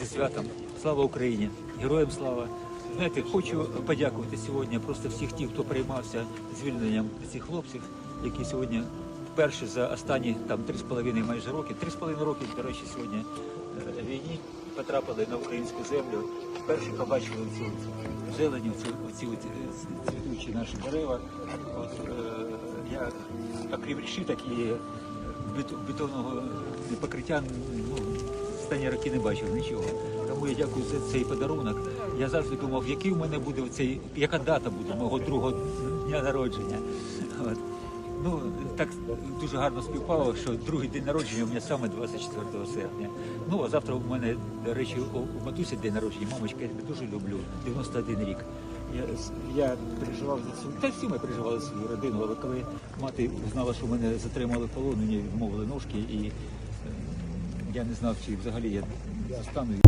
зі святом. Слава Україні! Героям слава! Знаєте, хочу подякувати сьогодні просто всіх тих, хто приймався звільненням цих хлопців, які сьогодні вперше за останні там три з половиною майже роки, три з половиною роки, до речі, сьогодні е, війні потрапили на українську землю. Вперше побачили цю зелені, ці цвітучі наші дерева. От, е, я, окрім решіток і бет- бетонного покриття, ну, останні роки не бачив нічого. Тому я дякую за цей подарунок. Я завжди думав, який у мене буде цей, яка дата буде мого другого дня народження. От. Ну, так дуже гарно співпало, що другий день народження у мене саме 24 серпня. Ну, а завтра у мене, до речі, у, матусі день народження. Мамочка, я тебе дуже люблю. 91 рік. Я, я переживав за свою, та всі ми переживали за свою родину, але коли мати знала, що мене затримали в полон, відмовили ножки, і я не знав, чи взагалі я застану.